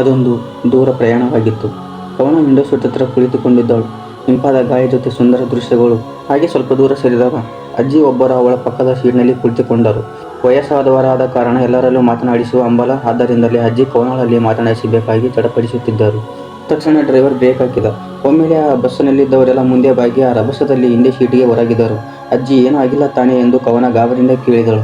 ಅದೊಂದು ದೂರ ಪ್ರಯಾಣವಾಗಿತ್ತು. ಕವನ ವಿಂಡೋ ಸೀಟ್ ಹತ್ರ ಕುಳಿತುಕೊಂಡಿದ್ದಳು ಇಂಪಾದ ಗಾಯ ಜೊತೆ ಸುಂದರ ದೃಶ್ಯಗಳು. ಹಾಗೆ ಸ್ವಲ್ಪ ದೂರ ಸರಿದಾಗ ಅಜ್ಜಿ ಒಬ್ಬರು ಅವಳ ಪಕ್ಕದ ಸೀಟ್ನಲ್ಲಿ ಕುಳಿತುಕೊಂಡರು. ವಯಸ್ಸಾದವರಾದ ಕಾರಣ ಎಲ್ಲರಲ್ಲೂ ಮಾತನಾಡಿಸುವ ಹಂಬಲ ಆದ್ದರಿಂದಲೇ ಅಜ್ಜಿ ಕವನಗಳಲ್ಲಿ ಮಾತನಾಡಿಸಬೇಕಾಗಿ ಚಡಪಡಿಸುತ್ತಿದ್ದರು. ತಕ್ಷಣ ಡ್ರೈವರ್ ಬ್ರೇಕ್ ಹಾಕಿದ. ಒಮ್ಮೆಲೆ ಆ ಬಸ್ಸಿನಲ್ಲಿದ್ದವರೆಲ್ಲ ಮುಂದೆ ಬಾಗಿ ಆ ರಭಸದಲ್ಲಿ ಹಿಂದೆ ಸೀಟಿಗೆ ಹೊರಗಿದರು ಅಜ್ಜಿ, ಏನೂ ಆಗಿಲ್ಲ ತಾನೇ ಎಂದು ಕವನ ಗಾಬರಿಂದ ಕೇಳಿದಳು.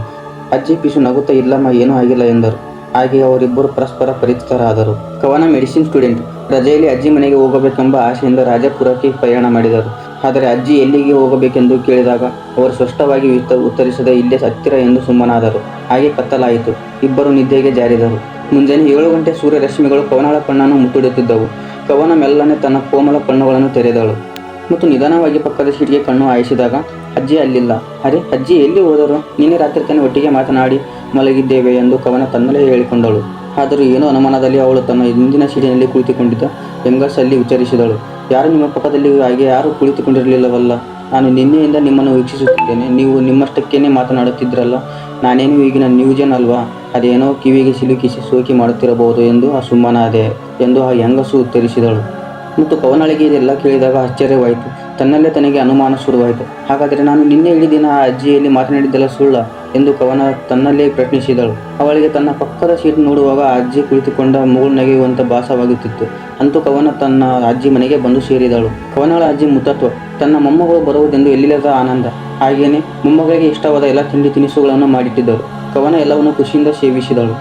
ಅಜ್ಜಿ, ಪಿಶು ನಗುತ್ತಾ ಇಲ್ಲಮ್ಮ, ಏನೂ ಆಗಿಲ್ಲ ಎಂದರು. ಹಾಗೆ ಅವರಿಬ್ಬರು ಪರಸ್ಪರ ಪರಿಚಿತರಾದರು. ಕವನ ಮೆಡಿಸಿನ್ ಸ್ಟೂಡೆಂಟ್. ರಜೆಯಲ್ಲಿ ಅಜ್ಜಿ ಮನೆಗೆ ಹೋಗಬೇಕೆಂಬ ಆಸೆಯಿಂದ ರಾಜಪುರಕ್ಕೆ ಪ್ರಯಾಣ ಮಾಡಿದರು. ಆದರೆ ಅಜ್ಜಿ ಎಲ್ಲಿಗೆ ಹೋಗಬೇಕೆಂದು ಕೇಳಿದಾಗ, ಅವರು ಸ್ಪಷ್ಟವಾಗಿ ಉತ್ತ- ಉತ್ತರಿಸದೆ ಇಲ್ಲೇ ಹತ್ತಿರ ಎಂದು ಸುಮ್ಮನಾದರು. ಹಾಗೆ ಕತ್ತಲಾಯಿತು. ಇಬ್ಬರು ನಿದ್ದೆಗೆ ಜಾರಿದರು. ಮುಂಜಾನೆ ಏಳು ಗಂಟೆ ಸೂರ್ಯರಶ್ಮಿಗಳು ಕವನಳ ಕಣ್ಣನ್ನು ಮುಟ್ಟಿಡುತ್ತಿದ್ದವು. ಕವನ ಮೆಲ್ಲನೆ ತನ್ನ ಕೋಮಲ ಕಣ್ಣುಗಳನ್ನು ತೆರೆದಳು. ಮತ್ತು ನಿಧಾನವಾಗಿ ಪಕ್ಕದ ಸೀಟಿಗೆ ಕಣ್ಣು ಹಾಯಿಸಿದಾಗ, ಅಜ್ಜಿ, ಅಲ್ಲಿಲ್ಲ. ಅರೆ, ಅಜ್ಜಿ, ಎಲ್ಲಿ ಹೋದರು? ನಿನ್ನೆ ರಾತ್ರಿ ತಾನೇ ಒಟ್ಟಿಗೆ ಮಾತನಾಡಿ ಮಲಗಿದ್ದೇವೆ ಎಂದು ಕವನ ತನ್ನಲೇ ಹೇಳಿಕೊಂಡಳು. ಆದರೂ ಏನೋ ಅನುಮಾನದಲ್ಲಿ ಅವಳು ತನ್ನ ಹಿಂದಿನ ಸೀಟಿನಲ್ಲಿ ಕುಳಿತುಕೊಂಡಿದ್ದ ಹೆಂಗಸಲ್ಲಿ ಉಚ್ಚರಿಸಿದಳು. ಯಾರು ನಿಮ್ಮ ಪಕ್ಕದಲ್ಲಿ ಹಾಗೆ ಯಾರು ಕುಳಿತುಕೊಂಡಿರಲಿಲ್ಲವಲ್ಲ? ನಾನು ನಿನ್ನೆಯಿಂದ ನಿಮ್ಮನ್ನು ವೀಕ್ಷಿಸುತ್ತಿದ್ದೇನೆ. ನೀವು ನಿಮ್ಮಷ್ಟಕ್ಕೇನೆ ಮಾತನಾಡುತ್ತಿದ್ರಲ್ಲ? ನಾನೇನು ಈಗಿನ ನ್ಯೂಜನ್ ಅಲ್ವಾ? ಅದೇನೋ ಕಿವಿಗೆ ಸಿಲುಕಿಸಿ ಸೋಕಿ ಮಾಡುತ್ತಿರಬಹುದು ಎಂದು ಆ ಸುಮ್ಮನಾದೆ ಎಂದು ಆ ಹೆಂಗಸು ಉತ್ತರಿಸಿದಳು. ಮತ್ತು ಕವನಳಿಗೆ ಇದೆಲ್ಲ ಕೇಳಿದಾಗ ಆಶ್ಚರ್ಯವಾಯಿತು ತನ್ನಲ್ಲೇ ತನಗೆ ಅನುಮಾನ ಶುರುವಾಯಿತು. ಹಾಗಾದರೆ ನಾನು ನಿನ್ನೆ ಇಡೀ ದಿನ ಆ ಅಜ್ಜಿಯಲ್ಲಿ ಮಾತನಾಡಿದ್ದೆಲ್ಲ ಸುಳ್ಳ ಎಂದು ಕವನ ತನ್ನಲ್ಲೇ ಪ್ರಶ್ನಿಸಿದಳು. ಅವಳಿಗೆ ತನ್ನ ಪಕ್ಕದ ಸೀಟ್ ನೋಡುವಾಗ ಅಜ್ಜಿ ಕುಳಿತುಕೊಂಡ ಮೂಗು ನಗೆಯುವಂತ ಭಾಸವಾಗುತ್ತಿತ್ತು. ಅಂತೂ ಕವನ ತನ್ನ ಅಜ್ಜಿ ಮನೆಗೆ ಬಂದು ಸೇರಿದಳು. ಕವನಗಳ ಅಜ್ಜಿ ಮುತ್ತತ್ವ, ತನ್ನ ಮೊಮ್ಮಗಳು ಬರುವುದೆಂದು ಎಲ್ಲಿಲ್ಲದ ಆನಂದ. ಹಾಗೆಯೇ ಮೊಮ್ಮಗಳಿಗೆ ಇಷ್ಟವಾದ ಎಲ್ಲ ತಿಂಡಿ ತಿನಿಸುಗಳನ್ನು ಮಾಡಿಟ್ಟಿದ್ದರು. ಕವನ ಎಲ್ಲವನ್ನು ಖುಷಿಯಿಂದ ಸೇವಿಸಿದಳು.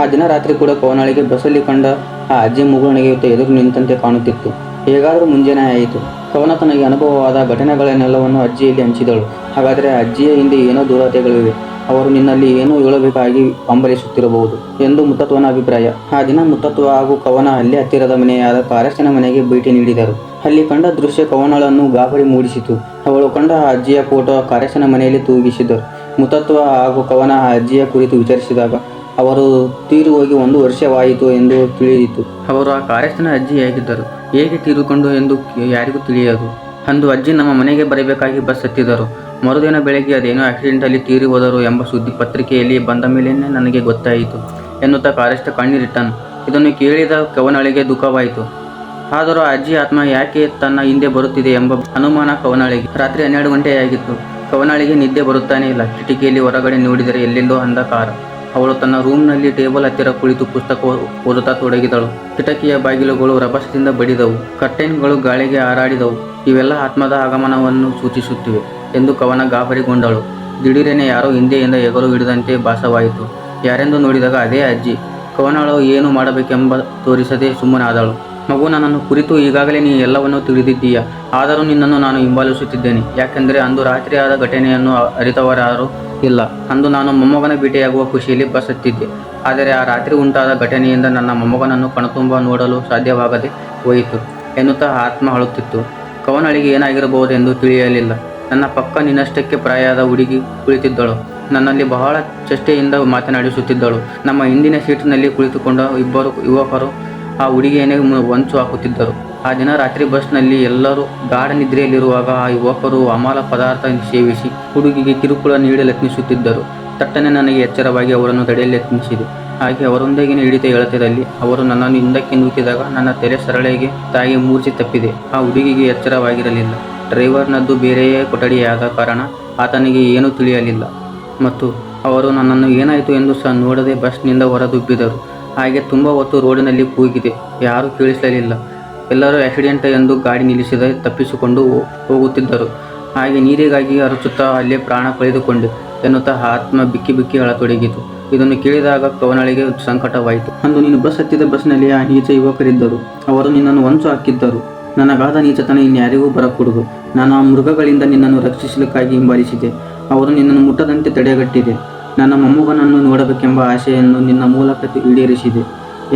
ಆ ದಿನ ರಾತ್ರಿ ಕೂಡ ಕವನಾಳಿಗೆ ಬಸ್ಸಲ್ಲಿ ಕಂಡ ಆ ಅಜ್ಜಿ ನೆಗೆಯುತ್ತಾ ಎದುರು ನಿಂತಂತೆ ಕಾಣುತ್ತಿತ್ತು. ಹೇಗಾದರೂ ಮುಂಜಾನೆ ಆಯಿತು. ಕವನ ತನಗೆ ಅನುಭವವಾದ ಘಟನೆಗಳನ್ನೆಲ್ಲವನ್ನು ಅಜ್ಜಿಯಲ್ಲಿ ಹಂಚಿದಳು. ಹಾಗಾದರೆ ಅಜ್ಜಿಯ ಹಿಂದೆ ಏನೋ ದುರತೆಗಳಿವೆ ಅವರು ನಿನ್ನಲ್ಲಿ ಏನೋ ಹೇಳಬೇಕಾಗಿ ಹಂಬಲಿಸುತ್ತಿರಬಹುದು ಎಂದು ಮುತ್ತತ್ವನ ಅಭಿಪ್ರಾಯ. ಆ ದಿನ ಮುತ್ತತ್ವ ಹಾಗೂ ಕವನ ಅಲ್ಲಿ ಹತ್ತಿರದ ಮನೆಯಾದ ಕಾರಸನ ಮನೆಗೆ ಭೇಟಿ ನೀಡಿದರು. ಅಲ್ಲಿ ಕಂಡ ದೃಶ್ಯ ಕವನಗಳನ್ನು ಗಾಬರಿ ಮೂಡಿಸಿತು. ಅವಳು ಕಂಡ ಅಜ್ಜಿಯ ಫೋಟೋ ಕಾರಸನ ಮನೆಯಲ್ಲಿ ತೂಗಿಸಿದರು ಮುತತ್ವ ಹಾಗೂ ಕವನ ಅಜ್ಜಿಯ ಕುರಿತು ವಿಚಾರಿಸಿದಾಗ ಅವರು ತೀರು ಹೋಗಿ ಒಂದು ವರ್ಷವಾಯಿತು ಎಂದು ತಿಳಿದಿತ್ತು. ಅವರು ಆ ಕಾರ್ಯಸ್ಥನ ಅಜ್ಜಿ ಹೇಗಿದ್ದರು ಹೇಗೆ ತೀರಿಕೊಂಡು ಎಂದು ಯಾರಿಗೂ ತಿಳಿಯದು. ಅಂದು ಅಜ್ಜಿ ನಮ್ಮ ಮನೆಗೆ ಬರಬೇಕಾಗಿ ಬಸ್ ಹತ್ತಿದರು ಮರುದಿನ ಬೆಳಗ್ಗೆ ಅದೇನೋ ಆಕ್ಸಿಡೆಂಟಲ್ಲಿ ತೀರಿ ಹೋದರು ಎಂಬ ಸುದ್ದಿ ಪತ್ರಿಕೆಯಲ್ಲಿ ಬಂದ ಮೇಲೇನೆ ನನಗೆ ಗೊತ್ತಾಯಿತು ಎನ್ನುತ್ತಾ ಕಾರ್ಯಸ್ಥ ಕಣ್ಣೀರಿಟ್ಟನು. ಇದನ್ನು ಕೇಳಿದ ಕವನಳಿಗೆ ದುಃಖವಾಯಿತು. ಆದರೂ ಅಜ್ಜಿ ಆತ್ಮ ಯಾಕೆ ತನ್ನ ಹಿಂದೆ ಬರುತ್ತಿದೆ ಎಂಬ ಅನುಮಾನ ಕವನಳಿಗೆ ರಾತ್ರಿ ಹನ್ನೆರಡು ಗಂಟೆಯಾಗಿತ್ತು. ಕವನಾಳಿಗೆ ನಿದ್ದೆ ಬರುತ್ತಾನೆ ಇಲ್ಲ. ಕಿಟಕಿಯಲ್ಲಿ ಹೊರಗಡೆ ನೋಡಿದರೆ ಎಲ್ಲೆಲ್ಲೋ ಅಂಧಕಾರ. ಅವಳು ತನ್ನ ರೂಮ್ನಲ್ಲಿ ಟೇಬಲ್ ಹತ್ತಿರ ಕುಳಿತು ಪುಸ್ತಕ ಓದುತ್ತಾ ತೊಡಗಿದಳು. ಕಿಟಕಿಯ ಬಾಗಿಲುಗಳು ರಭಸದಿಂದ ಬಡಿದವು. ಕರ್ಟೈನ್ಗಳು ಗಾಳಿಗೆ ಹಾರಾಡಿದವು. ಇವೆಲ್ಲ ಆತ್ಮದ ಆಗಮನವನ್ನು ಸೂಚಿಸುತ್ತಿವೆ ಎಂದು ಕವನ ಗಾಬರಿಗೊಂಡಳು. ದಿಢೀರನೆ ಯಾರೋ ಹಿಂದೆಯಿಂದ ಎಗರು ಹಿಡಿದಂತೆ ಭಾಸವಾಯಿತು. ಯಾರೆಂದು ನೋಡಿದಾಗ ಅದೇ ಅಜ್ಜಿ. ಕವನಳು ಏನು ಮಾಡಬೇಕೆಂಬ ತೋರಿಸದೆ ಸುಮ್ಮನಾದಳು. ಮಗು ನನ್ನನ್ನು ಕುರಿತು ಈಗಾಗಲೇ ನೀ ಎಲ್ಲವನ್ನೂ ತಿಳಿದಿದ್ದೀಯ? ಆದರೂ ನಿನ್ನನ್ನು ನಾನು ಹಿಂಬಾಲಿಸುತ್ತಿದ್ದೇನೆ. ಯಾಕೆಂದರೆ ಅಂದು ರಾತ್ರಿಯಾದ ಘಟನೆಯನ್ನು ಅರಿತವರಾರು ಇಲ್ಲ. ಅಂದು ನಾನು ಮೊಮ್ಮಗನ ಭೇಟಿಯಾಗುವ ಖುಷಿಯಲ್ಲಿ ಬಸ್ ಆದರೆ ಆ ರಾತ್ರಿ ಉಂಟಾದ ಘಟನೆಯಿಂದ ನನ್ನ ಮೊಮ್ಮಗನನ್ನು ಕಣತುಂಬ ನೋಡಲು ಸಾಧ್ಯವಾಗದೆ ಹೋಯಿತು ಎನ್ನುತ್ತಾ ಆತ್ಮ ಅಳುತ್ತಿತ್ತು. ಕವನಳಿಗೆ ಏನಾಗಿರಬಹುದೆಂದು ತಿಳಿಯಲಿಲ್ಲ. ನನ್ನ ಪಕ್ಕ ನಿನ್ನಷ್ಟಕ್ಕೆ ಪ್ರಾಯದ ಹುಡುಗಿ ಕುಳಿತಿದ್ದಳು. ನನ್ನಲ್ಲಿ ಬಹಳ ಚಷ್ಟೆಯಿಂದ ಮಾತನಾಡಿಸುತ್ತಿದ್ದಳು. ನಮ್ಮ ಹಿಂದಿನ ಸೀಟಿನಲ್ಲಿ ಕುಳಿತುಕೊಂಡ ಇಬ್ಬರು ಯುವಕರು ಆ ಹುಡುಗಿಯನ್ನೇ ಹೊಂಚು ಹಾಕುತ್ತಿದ್ದರು ಆ ದಿನ ರಾತ್ರಿ ಬಸ್ನಲ್ಲಿ ಎಲ್ಲರೂ ಗಾಢ ನಿದ್ರೆಯಲ್ಲಿರುವಾಗ ಆ ಯುವಕರು ಅಮಾಲ ಪದಾರ್ಥ ಸೇವಿಸಿ ಹುಡುಗಿಗೆ ಕಿರುಕುಳ ನೀಡಲು ಯತ್ನಿಸುತ್ತಿದ್ದರು. ತಟ್ಟನೆ ನನಗೆ ಎಚ್ಚರವಾಗಿ ಅವರನ್ನು ತಡೆಯಲು ಯತ್ನಿಸಿದೆ. ಹಾಗೆ ಅವರೊಂದಿಗಿನ ಹಿಡಿತ ಎಳೆತದಲ್ಲಿ ಅವರು ನನ್ನನ್ನು ಹಿಂದಕ್ಕೆ ನೂಕಿದಾಗ ನನ್ನ ತೆರೆ ಸರಳೆಗೆ ತಾಯಿ ಮೂರ್ಛೆ ತಪ್ಪಿದೆ. ಆ ಹುಡುಗಿಗೆ ಎಚ್ಚರವಾಗಿರಲಿಲ್ಲ. ಡ್ರೈವರ್ನದ್ದು ಬೇರೆಯೇ ಕೊಠಡಿಯಾದ ಕಾರಣ ಆತನಿಗೆ ಏನೂ ತಿಳಿಯಲಿಲ್ಲ. ಮತ್ತು ಅವರು ನನ್ನನ್ನು ಏನಾಯಿತು ಎಂದು ಸಹ ನೋಡದೆ ಬಸ್ನಿಂದ ಹೊರದುಬ್ಬಿದರು. ಹಾಗೆ ತುಂಬ ಹೊತ್ತು ರೋಡಿನಲ್ಲಿ ಕೂಗಿದೆ. ಯಾರೂ ಕೇಳಿಸಲಿಲ್ಲ. ಎಲ್ಲರೂ ಆಕ್ಸಿಡೆಂಟ್ ಎಂದು ಗಾಡಿ ನಿಲ್ಲಿಸಿದ ತಪ್ಪಿಸಿಕೊಂಡು ಹೋಗುತ್ತಿದ್ದರು. ಹಾಗೆ ನೀರಿಗಾಗಿ ಅರಚುತ್ತಾ ಅಲ್ಲೇ ಪ್ರಾಣ ಕಳೆದುಕೊಂಡೆ ಎನ್ನುತ್ತಾ ಆತ್ಮ ಬಿಕ್ಕಿ ಬಿಕ್ಕಿ ಅಳತೊಡಗಿತು. ಇದನ್ನು ಕೇಳಿದಾಗ ಕವನಳಿಗೆ ಸಂಕಟವಾಯಿತು. ಅಂದು ನೀನು ಬಸ್ ಹತ್ತಿದ ಬಸ್ನಲ್ಲಿ ಆ ನೀಚ ಯುವಕರಿದ್ದರು. ಅವರು ನಿನ್ನನ್ನು ಹೊಂಚು ಹಾಕಿದ್ದರು. ನನಗಾದ ನೀಚತನ ಇನ್ಯಾರಿಗೂ ಬರಕೂಡದು. ನಾನು ಆ ಮೃಗಗಳಿಂದ ನಿನ್ನನ್ನು ರಕ್ಷಿಸಲಿಕ್ಕಾಗಿ ಹಿಂಬಾಲಿಸಿದೆ. ಅವರು ನಿನ್ನನ್ನು ಮುಟ್ಟದಂತೆ ತಡೆಗಟ್ಟಿದೆ. ನನ್ನ ಮೊಮ್ಮಗನನ್ನು ನೋಡಬೇಕೆಂಬ ಆಸೆಯನ್ನು ನಿನ್ನ ಮೂಲಕ ಈಡೇರಿಸಿದೆ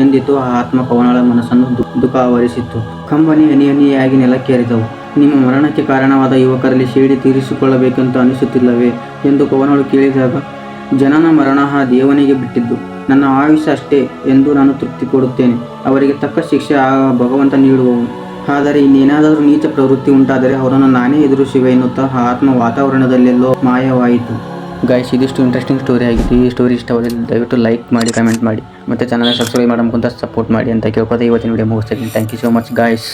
ಎಂದಿತು ಆ ಆತ್ಮ ಪವನಳ ಮನಸ್ಸನ್ನು ದುಃಖ ಆವರಿಸಿತ್ತು ಕಂಬನಿ ಹನಿ ಹನಿಯಾಗಿ ನೆಲಕ್ಕೇರಿದವು. ನಿಮ್ಮ ಮರಣಕ್ಕೆ ಕಾರಣವಾದ ಯುವಕರಲ್ಲಿ ಸೇಡಿ ತೀರಿಸಿಕೊಳ್ಳಬೇಕೆಂದು ಅನಿಸುತ್ತಿಲ್ಲವೇ ಎಂದು ಪವನಳು ಕೇಳಿದಾಗ, ಜನನ ಮರಣ ದೇವನಿಗೆ ಬಿಟ್ಟಿದ್ದು. ನನ್ನ ಆಯುಷ್ಯ ಅಷ್ಟೇ ಎಂದು ನಾನು ತೃಪ್ತಿ ಕೊಡುತ್ತೇನೆ. ಅವರಿಗೆ ತಕ್ಕ ಶಿಕ್ಷೆ ಆ ಭಗವಂತ ನೀಡುವವನು. ಆದರೆ ಇನ್ನೇನಾದರೂ ನೀಚ ಪ್ರವೃತ್ತಿ ಉಂಟಾದರೆ ಅವರನ್ನು ನಾನೇ ಎದುರಿಸುವೆ ಎನ್ನುತ್ತಾ ಆತ್ಮ ವಾತಾವರಣದಲ್ಲೆಲ್ಲೋ ಮಾಯವಾಯಿತು. ಗಾಯ್ಸ್ ಇದಿಷ್ಟು ಇಂಟ್ರೆಸ್ಟಿಂಗ್ ಸ್ಟೋರಿ ಆಗಿತ್ತು. ಈ ಸ್ಟೋರಿ ಇಷ್ಟವಾದಲ್ಲಿ ದಯವಿಟ್ಟು ಲೈಕ್ ಮಾಡಿ ಕಮೆಂಟ್ ಮಾಡಿ. ಮತ್ತು ಚಾನಲ್ ಸಬ್ಸ್ಕ್ರೈಬ್ ಮಾಡೋ ಮುಖಾಂತರ ಸಪೋರ್ಟ್ ಮಾಡಿ ಅಂತ ಕೇಳ್ಕೊತಾ ಇವತ್ತಿನ ವಿಡಿಯೋ ಮುಗಿಸ್ತೀನಿ. Thank you so much guys